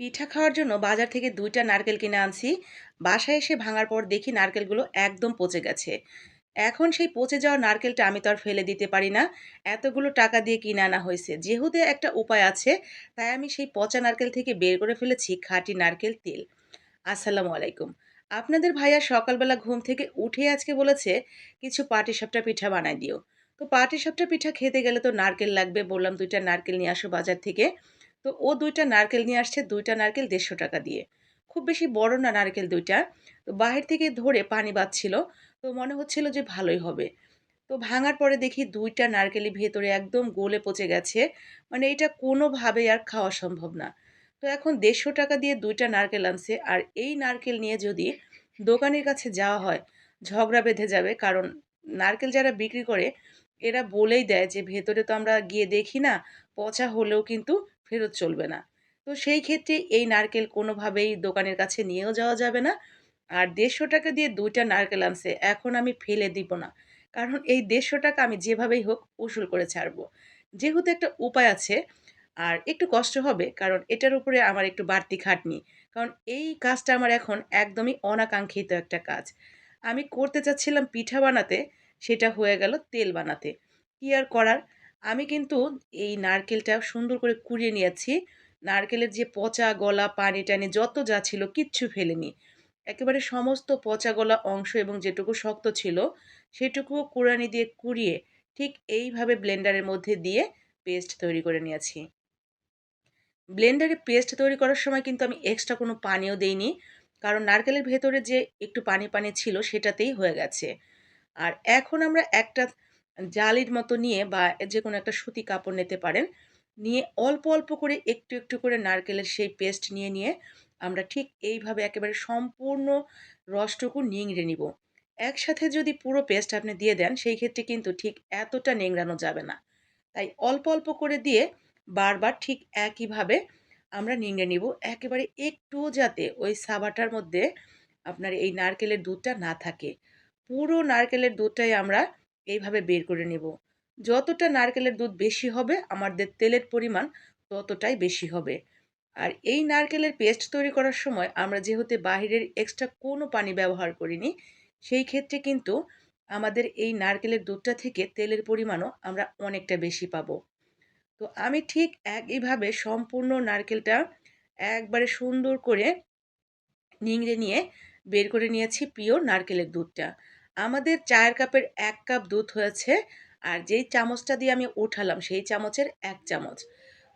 পিঠা খাওয়ার জন্য বাজার থেকে দুইটা নারকেল কিনে আনছি। বাসায় এসে ভাঙার পর দেখি নারকেলগুলো একদম পচে গেছে। এখন সেই পচে যাওয়া নারকেলটা আমি তো আর ফেলে দিতে পারি না। এতগুলো টাকা দিয়ে কিনে আনা হয়েছে। যেহেতু একটা উপায় আছে, তাই আমি সেই পচা নারকেল থেকে বের করে ফেলেছি খাঁটি নারকেল তেল। আসসালামু আলাইকুম। আপনাদের ভাইয়া সকালবেলা ঘুম থেকে উঠে আজকে বলেছে, কিছু পাটি পাটিসাপটা পিঠা বানাই দিও। তো পাটিসাপটা পিঠা খেতে গেলে তো নারকেল লাগবে বললাম, দুইটা নারকেল নিয়ে আসো বাজার থেকে। তো ও দুইটা নারকেল নিয়ে আসছে, দুইটা নারকেল দেড়শো টাকা দিয়ে। খুব বেশি বড় না নারকেল দুইটা। তো বাহির থেকে ধরে পানি বাজছিল তো মনে হচ্ছিল যে ভালোই হবে। তো ভাঙার পরে দেখি দুইটা নারকেলই ভেতরে একদম গোলে পচে গেছে। মানে এটা কোনোভাবে আর খাওয়া সম্ভব না। তো এখন দেড়শো টাকা দিয়ে দুইটা নারকেল আনছে। আর এই নারকেল নিয়ে যদি দোকানের কাছে যাওয়া হয়, ঝগড়া বেঁধে যাবে। কারণ নারকেল যারা বিক্রি করে, এরা বলেই দেয় যে ভেতরে তো আমরা গিয়ে দেখি না, পচা হলেও কিন্তু ফেরত চলবে না। তো সেই ক্ষেত্রে এই নারকেল কোনোভাবেই দোকানের কাছে নিয়েও যাওয়া যাবে না। আর দেড়শো টাকা দিয়ে দুইটা নারকেল আনছে, এখন আমি ফেলে দিব না। কারণ এই দেড়শো টাকা আমি যেভাবেই হোক উসুল করে ছাড়বো। যেহেতু একটা উপায় আছে, আর একটু কষ্ট হবে, কারণ এটার উপরে আমার একটু বাড়তি খাটনি। কারণ এই কাজটা আমার এখন একদমই অনাকাঙ্ক্ষিত একটা কাজ। আমি করতে চাচ্ছিলাম পিঠা বানাতে, সেটা হয়ে গেল তেল বানাতে। কী আর করার? আমি কিন্তু এই নারকেলটা সুন্দর করে কুড়িয়ে নিয়েছি। নারকেলের যে পচা গলা, পানি টানি যত যা ছিল কিচ্ছু ফেলেনি। একেবারে সমস্ত পচা গলা অংশ এবং যেটুকু শক্ত ছিল সেটুকু কুড়ানি দিয়ে কুড়িয়ে ঠিক এইভাবে ব্লেন্ডারের মধ্যে দিয়ে পেস্ট তৈরি করে নিয়েছি। ব্লেন্ডারে পেস্ট তৈরি করার সময় কিন্তু আমি এক্সট্রা কোনো পানিও দেইনি কারণ নারকেলের ভেতরে যে একটু পানি পানি ছিল সেটাতেই হয়ে গেছে। আর এখন আমরা একটা জালির মতো নিয়ে বা যে কোনো একটা সুতি কাপড় নিতে পারেন। নিয়ে অল্প অল্প করে একটু একটু করে নারকেলের সেই পেস্ট নিয়ে নিয়ে আমরা ঠিক এইভাবে একেবারে সম্পূর্ণ রসটুকু নিংড়ে নিব। একসাথে যদি পুরো পেস্ট আপনি দিয়ে দেন, সেই ক্ষেত্রে কিন্তু ঠিক এতটা নেংড়ানো যাবে না। তাই অল্প অল্প করে দিয়ে বারবার ঠিক একইভাবে আমরা নিংড়ে নিব। একেবারে একটু যাতে ওই সাবাটার মধ্যে আপনার এই নারকেলের দুধটা না থাকে। পুরো নারকেলের দুধটাই আমরা এইভাবে বের করে নেব। যতটা নারকেলের দুধ বেশি হবে, আমাদের তেলের পরিমাণ ততটাই বেশি হবে। আর এই নারকেলের পেস্ট তৈরি করার সময় আমরা যেহেতু বাহিরের এক্সট্রা কোনো পানি ব্যবহার করিনি, সেই ক্ষেত্রে কিন্তু আমাদের এই নারকেলের দুধটা থেকে তেলের পরিমাণও আমরা অনেকটা বেশি পাবো। তো আমি ঠিক একইভাবে সম্পূর্ণ নারকেলটা একবারে সুন্দর করে নিংড়ে নিয়ে বের করে নিয়েছি পিওর নারকেলের দুধটা। আমাদের চায়ের কাপের এক কাপ দুধ হয়েছে আর যেই চামচটা দিয়ে আমি উঠালাম সেই চামচের এক চামচ।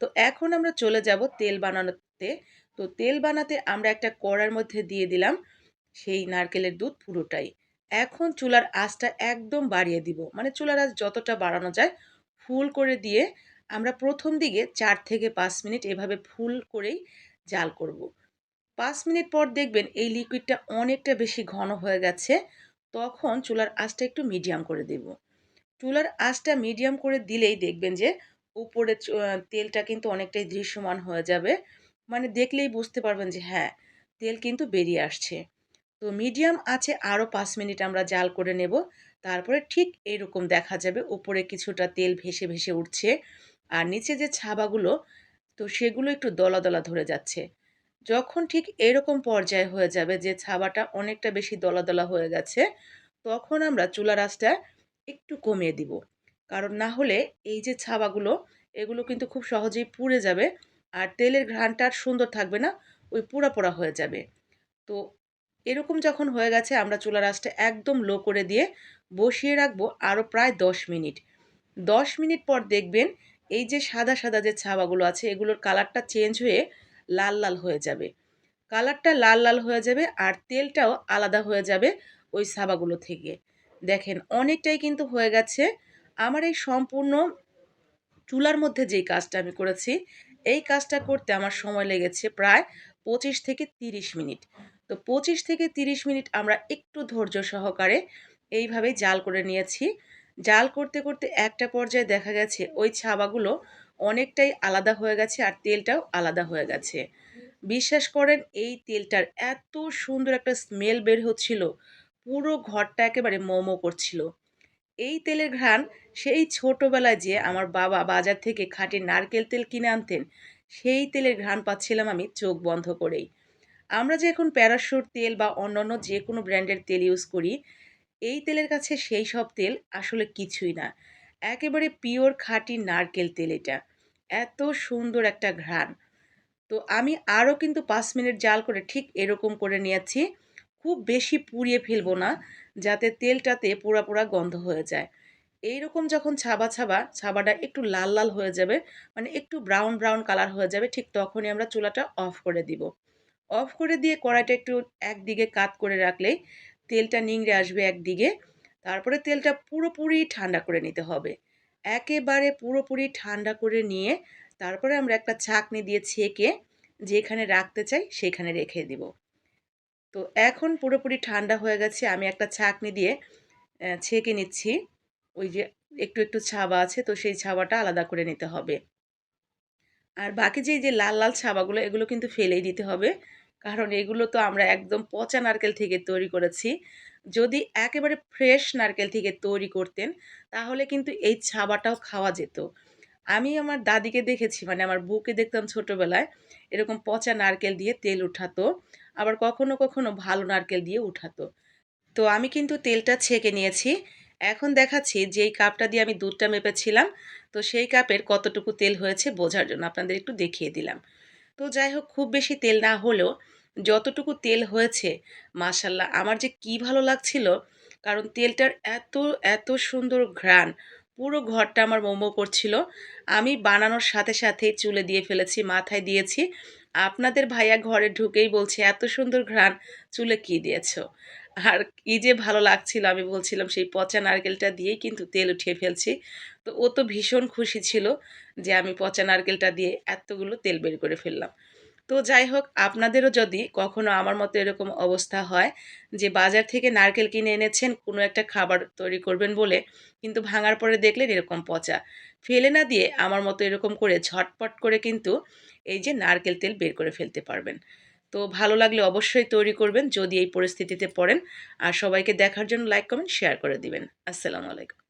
তো এখন আমরা চলে যাব তেল বানানোতে। তো তেল বানাতে আমরা একটা কড়ার মধ্যে দিয়ে দিলাম সেই নারকেলের দুধ পুরোটাই। এখন চুলার আঁচটা একদম বাড়িয়ে দিব। মানে চুলার আঁচ যতটা বাড়ানো যায় ফুল করে দিয়ে আমরা প্রথম দিকে চার থেকে পাঁচ মিনিট এভাবে ফুল করেই জাল করব। পাঁচ মিনিট পর দেখবেন এই লিকুইডটা অনেকটা বেশি ঘন হয়ে গেছে। তখন চুলার আঁচটা একটু মিডিয়াম করে দেব। চুলার আঁচটা মিডিয়াম করে দিলেই দেখবেন যে উপরে তেলটা কিন্তু অনেকটাই দৃশ্যমান হয়ে যাবে। মানে দেখলেই বুঝতে পারবেন যে হ্যাঁ তেল কিন্তু বেরিয়ে আসছে। তো মিডিয়াম আছে আরও পাঁচ মিনিট আমরা জাল করে নেব। তারপরে ঠিক এরকম দেখা যাবে উপরে কিছুটা তেল ভেসে ভেসে উঠছে। আর নিচে যে ছাবাগুলো, তো সেগুলো একটু দলা দলা ধরে যাচ্ছে। যখন ঠিক এরকম পর্যায়ে হয়ে যাবে যে ছাবাটা অনেকটা বেশি দলা দলা হয়ে গেছে, তখন আমরা চুলা রাসটা একটু কমিয়ে দিব। কারণ না হলে এই যে ছাবাগুলো, এগুলো কিন্তু খুব সহজেই পুড়ে যাবে আর তেলের ঘ্রাণটা আর সুন্দর থাকবে না, ওই পোড়া পোড়া হয়ে যাবে। তো এরকম যখন হয়ে গেছে, আমরা চুলা রাসটা একদম লো করে দিয়ে বসিয়ে রাখব আরও প্রায় দশ মিনিট। দশ মিনিট পর দেখবেন এই যে সাদা সাদা যে ছাবাগুলো আছে, এগুলোর কালারটা চেঞ্জ হয়ে লাল লাল হয়ে যাবে। কালারটা লাল লাল হয়ে যাবে আর তেলটাও আলাদা হয়ে যাবে ওই সাবাগুলো থেকে। দেখেন, অনেকটাই কিন্তু হয়ে গেছে। আমার এই সম্পূর্ণ চুলার মধ্যে যেই কাজটা আমি করেছি, এই কাজটা করতে আমার সময় লেগেছে প্রায় পঁচিশ থেকে তিরিশ মিনিট। তো পঁচিশ থেকে তিরিশ মিনিট আমরা একটু ধৈর্য সহকারে এইভাবে জাল করে নিয়েছি। জাল করতে করতে একটা পর্যায়ে দেখা গেছে ওই ছাবাগুলো অনেকটাই আলাদা হয়ে গেছে আর তেলটাও আলাদা হয়ে গেছে। বিশ্বাস করেন, এই তেলটার এত সুন্দর একটা স্মেল বের হচ্ছিল, পুরো ঘরটা একেবারে মোমো করছিল। এই তেলের ঘ্রাণ, সেই ছোটোবেলায় যে আমার বাবা বাজার থেকে খাটে নারকেল তেল কিনে আনতেন, সেই তেলের ঘ্রাণ পাচ্ছিলাম আমি চোখ বন্ধ করেই। আমরা যে এখন প্যারাশুট তেল বা অন্যান্য যে কোনো ব্র্যান্ডের তেল ইউজ করি, এই তেলের কাছে সেই সব তেল আসলে কিছুই না। একেবারে পিওর খাঁটি নারকেল তেল এটা। এত সুন্দর একটা ঘ্রাণ। তো আমি আরও কিন্তু পাঁচ মিনিট জাল করে ঠিক এরকম করে নিয়েছি। খুব বেশি পুড়িয়ে ফেলব না, যাতে তেলটাতে পোড়া পোড়া গন্ধ হয়ে যায়। এই রকম যখন ছাবা ছাবা, ছাবাটা একটু লাল লাল হয়ে যাবে মানে একটু ব্রাউন ব্রাউন কালার হয়ে যাবে, ঠিক তখনই আমরা চুলাটা অফ করে দিব। অফ করে দিয়ে কড়াইটা একটু একদিকে কাত করে রাখলেই তেলটা নিংড়ে আসবে একদিকে। তারপরে তেলটা পুরোপুরি ঠান্ডা করে নিতে হবে। একেবারে পুরোপুরি ঠান্ডা করে নিয়ে তারপরে আমরা একটা ছাঁকনি দিয়ে ছেঁকে যেখানে রাখতে চাই সেখানে রেখে দিব। তো এখন পুরোপুরি ঠান্ডা হয়ে গেছে, আমি একটা ছাঁকনি দিয়ে ছেঁকে নিচ্ছি। ওই যে একটু একটু ছাবা আছে তো সেই ছাবাটা আলাদা করে নিতে হবে। আর বাকি যে যে লাল লাল ছাবাগুলো, এগুলো কিন্তু ফেলেই দিতে হবে। কারণ এগুলো তো আমরা একদম পচা নারকেল থেকে তৈরি করেছি। যদি একেবারে ফ্রেশ নারকেল থেকে তৈরি করতেন, তাহলে কিন্তু এই ছাবাটাও খাওয়া যেত। আমি আমার দাদিকে দেখেছি মানে আমার বুকে দেখতাম ছোটোবেলায়, এরকম পচা নারকেল দিয়ে তেল উঠাতো, আবার কখনো কখনো ভালো নারকেল দিয়ে উঠাতো। তো আমি কিন্তু তেলটা ছেঁকে নিয়েছি। এখন দেখাচ্ছি যেই কাপটা দিয়ে আমি দুধটা মেপেছিলাম, তো সেই কাপের কতটুকু তেল হয়েছে বোঝার জন্য আপনাদের একটু দেখিয়ে দিলাম। তো যাই হোক, খুব বেশি তেল না হলেও যতটুকু তেল হয়েছে, মাশাল্লাহ, আমার যে কি ভালো লাগছিল, কারণ তেলটার এত এত সুন্দর ঘ্রাণ, পুরো ঘরটা আমার মোমো করছিল। আমি বানানোর সাথে সাথেই চুলে দিয়ে ফেলেছি, মাথায় দিয়েছি। আপনাদের ভাইয়া ঘরে ঢুকেই বলছে, এত সুন্দর ঘ্রাণ, চুলে কি দিয়েছ? আর কি যে ভালো লাগছিল, আমি বলছিলাম, সেই পচা নারকেলটা দিয়েই কিন্তু তেল উঠিয়ে ফেলছি। তো ও তো ভীষণ খুশি ছিল যে আমি পচা নারকেলটা দিয়ে এতগুলো তেল বের করে ফেললাম। তো যাই হোক, আপনাদেরও যদি কখনো আমার মতো এরকম অবস্থা হয় যে বাজার থেকে নারকেল কিনে এনেছেন, কোনো একটা খাবার তৈরি করবেন বলে, কিন্তু ভাঙার পরে দেখলেন এরকম পচা, ফেলে না দিয়ে আমার মতো এরকম করে ঝটপট করে কিন্তু এই যে নারকেল তেল বের করে ফেলতে পারবেন। তো ভালো লাগলে অবশ্যই তৈরি করবেন, যদি এই পরিস্থিতিতে পড়েন, আর সবাইকে দেখার জন্য লাইক কমেন্ট শেয়ার করে দিবেন। আসসালামু আলাইকুম।